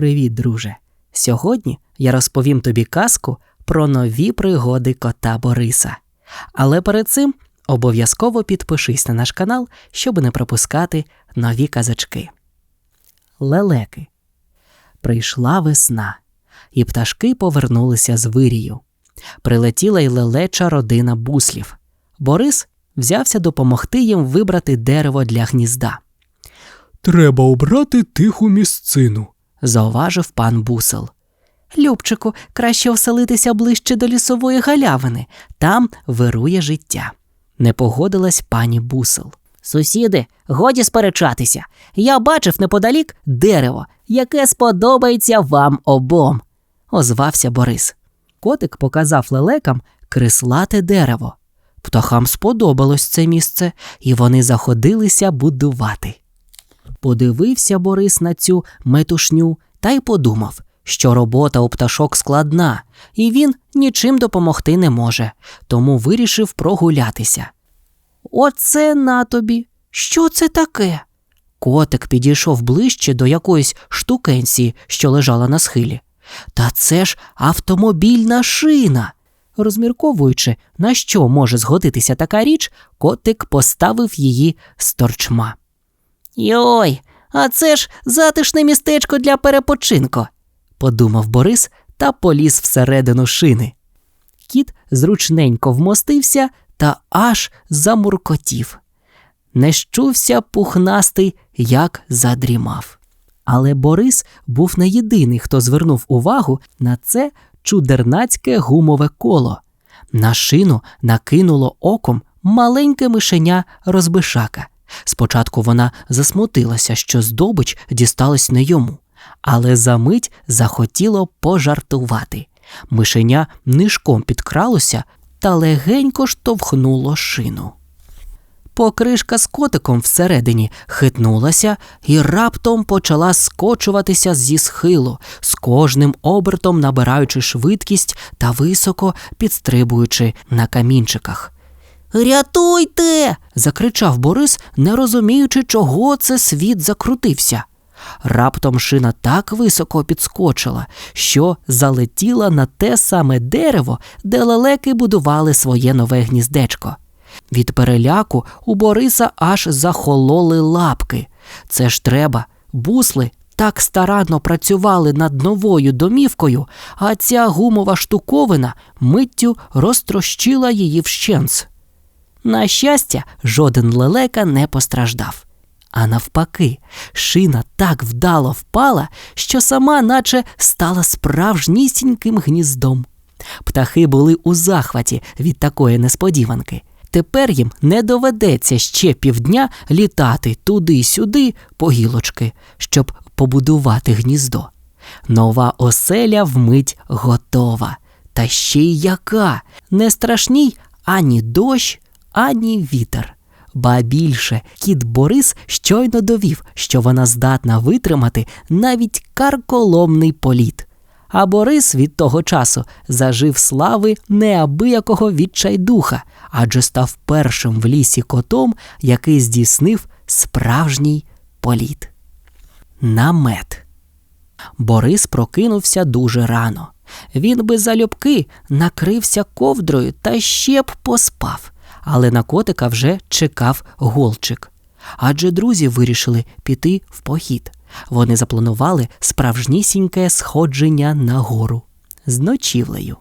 Привіт, друже! Сьогодні я розповім тобі казку про нові пригоди кота Бориса. Але перед цим обов'язково підпишись на наш канал, щоб не пропускати нові казочки. Лелеки. Прийшла весна, і пташки повернулися з вирію. Прилетіла й лелеча родина буслів. Борис взявся допомогти їм вибрати дерево для гнізда. Треба обрати тиху місцину. Зауважив пан бусел. Любчику, краще оселитися ближче до лісової галявини, там вирує життя. Не погодилась пані бусел. Сусіди, годі сперечатися. Я бачив неподалік дерево, яке сподобається вам обом, озвався Борис. Котик показав лелекам крислате дерево. Птахам сподобалось це місце, і вони заходилися будувати. Подивився Борис на цю метушню та й подумав, що робота у пташок складна, і він нічим допомогти не може, тому вирішив прогулятися. Оце на тобі. Що це таке? Котик підійшов ближче до якоїсь штукенці, що лежала на схилі. Та це ж автомобільна шина. Розмірковуючи, на що може згодитися така річ, котик поставив її з торчма. Йой, а це ж затишне містечко для перепочинку, подумав Борис та поліз всередину шини. Кіт зручненько вмостився та аж замуркотів. Не щувся пухнастий, як задрімав. Але Борис був не єдиний, хто звернув увагу на це чудернацьке гумове коло. На шину накинуло оком маленьке мишеня розбишака. Спочатку вона засмутилася, що здобич дісталась не йому, але за мить захотіло пожартувати. Мишеня нишком підкралося та легенько штовхнуло шину. Покришка з котиком всередині хитнулася і раптом почала скочуватися зі схилу, з кожним обертом набираючи швидкість та високо підстрибуючи на камінчиках. Рятуйте. закричав Борис, не розуміючи, чого це світ закрутився. Раптом шина так високо підскочила, що залетіла на те саме дерево, де лелеки будували своє нове гніздечко. Від переляку у Бориса аж захололи лапки. Це ж треба, бусли так старанно працювали над новою домівкою, а ця гумова штуковина миттю розтрощила її вщенц. На щастя, жоден лелека не постраждав. А навпаки, шина так вдало впала, що сама, наче стала справжнісіньким гніздом. Птахи були у захваті від такої несподіванки. Тепер їм не доведеться ще півдня літати туди-сюди по гілочки, щоб побудувати гніздо. Нова оселя вмить готова. Та ще й яка не страшній ані дощ, ані вітер. Ба більше кіт Борис щойно довів, що вона здатна витримати навіть карколомний політ. А Борис від того часу зажив слави неабиякого відчайдуха, адже став першим в лісі котом, який здійснив справжній політ. Намет. Борис прокинувся дуже рано. Він би залюбки накрився ковдрою та ще б поспав, але на котика вже чекав голчик. Адже друзі вирішили піти в похід. Вони запланували справжнісіньке сходження на гору з ночівлею.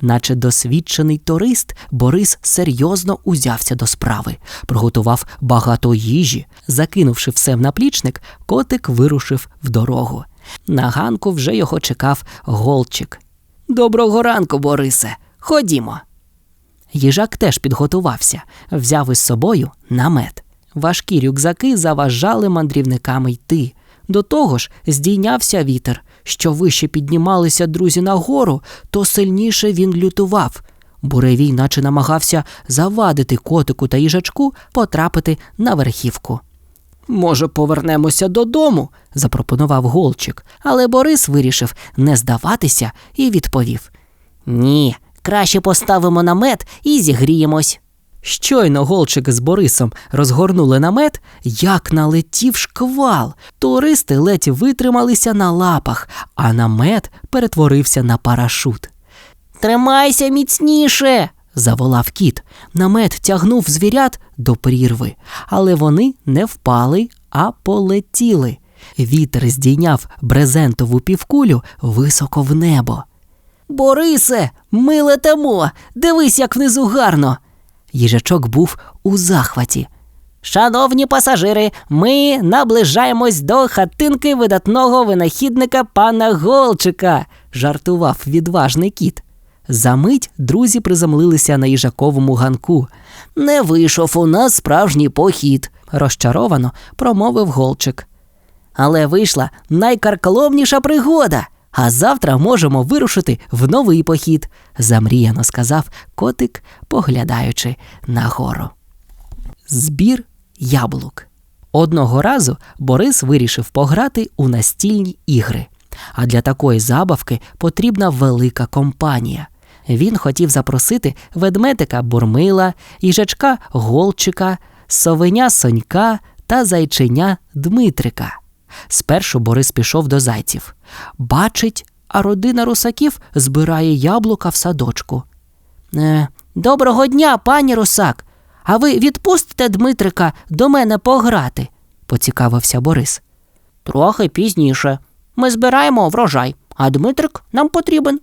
Наче досвідчений турист, Борис серйозно узявся до справи, приготував багато їжі. Закинувши все в наплічник, котик вирушив в дорогу. На ганку вже його чекав голчик. Доброго ранку, Борисе, ходімо. Їжак теж підготувався, взяв із собою намет. Важкі рюкзаки заважали мандрівникам йти. До того ж, здійнявся вітер. Що вище піднімалися друзі нагору, то сильніше він лютував. Буревій наче намагався завадити котику та їжачку потрапити на верхівку. Може, повернемося додому, запропонував голчик, але Борис вирішив не здаватися і відповів: Ні, краще поставимо намет і зігріємось. Щойно голчик з Борисом розгорнули намет, як налетів шквал. Туристи ледь витрималися на лапах, а намет перетворився на парашут. Тримайся міцніше. заволав кіт. Намет тягнув звірят до прірви, але вони не впали, а полетіли. Вітер здійняв брезентову півкулю високо в небо. Борисе, ми летимо. Дивись, як внизу гарно. Їжачок був у захваті. Шановні пасажири, ми наближаємось до хатинки видатного винахідника пана Голчика, жартував відважний кіт. Замить друзі приземлилися на їжаковому ганку. Не вийшов у нас справжній похід, розчаровано промовив Голчик. Але вийшла найкарколомніша пригода. А завтра можемо вирушити в новий похід, замріяно сказав котик, поглядаючи нагору. Збір яблук. Одного разу Борис вирішив пограти у настільні ігри. А для такої забавки потрібна велика компанія. Він хотів запросити ведмедика Бурмила, їжачка Голчика, совеня Сонька та зайченя Дмитрика. Спершу Борис пішов до зайців. Бачить, а родина русаків збирає яблука в садочку. Е, Доброго дня, пані русак. А ви відпустите Дмитрика до мене пограти? поцікавився Борис. Трохи пізніше. Ми збираємо врожай, а Дмитрик нам потрібен.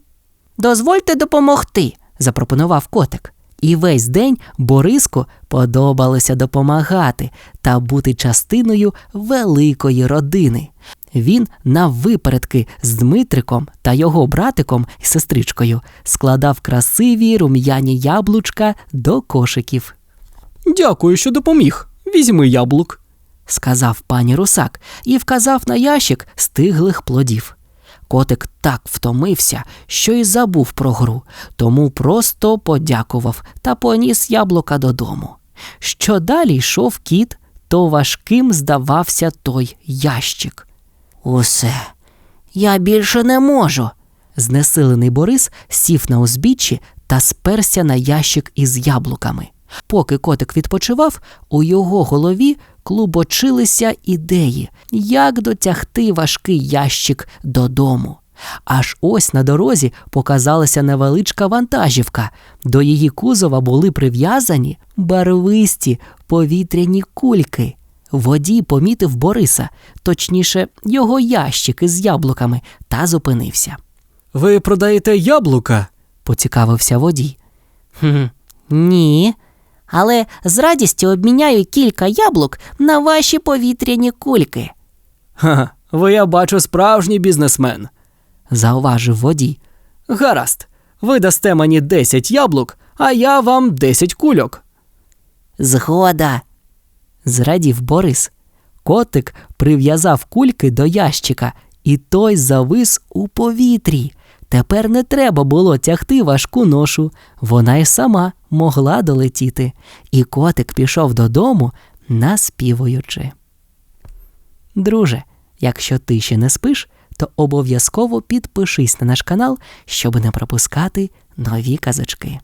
Дозвольте допомогти, запропонував котик. І весь день Бориску подобалося допомагати та бути частиною великої родини. Він наввипередки з Дмитриком та його братиком і сестричкою складав красиві рум'яні яблучка до кошиків. Дякую, що допоміг. Візьми яблук. сказав пані Русак і вказав на ящик стиглих плодів. Котик так втомився, що й забув про гру, тому просто подякував та поніс яблука додому. Що далі йшов кіт, то важким здавався той ящик. Усе, я більше не можу. Знесилений Борис сів на узбіччі та сперся на ящик із яблуками. Поки котик відпочивав, у його голові клубочилися ідеї, як дотягти важкий ящик додому. Аж ось на дорозі показалася невеличка вантажівка. До її кузова були прив'язані барвисті повітряні кульки. Водій помітив Бориса, точніше, його ящик із яблуками, та зупинився. Ви продаєте яблука? Поцікавився водій. Хм, ні. Але з радістю обміняю кілька яблук на ваші повітряні кульки, Ха, ви я бачу справжній бізнесмен. зауважив водій. Гаразд, ви дасте мені 10 яблук, а я вам 10 кульок. Згода. зрадів Борис. Котик прив'язав кульки до ящика, і той завис у повітрі. Тепер не треба було тягти важку ношу, вона й сама могла долетіти, і котик пішов додому, наспівуючи. Друже, якщо ти ще не спиш, то обов'язково підпишись на наш канал, щоб не пропускати нові казочки.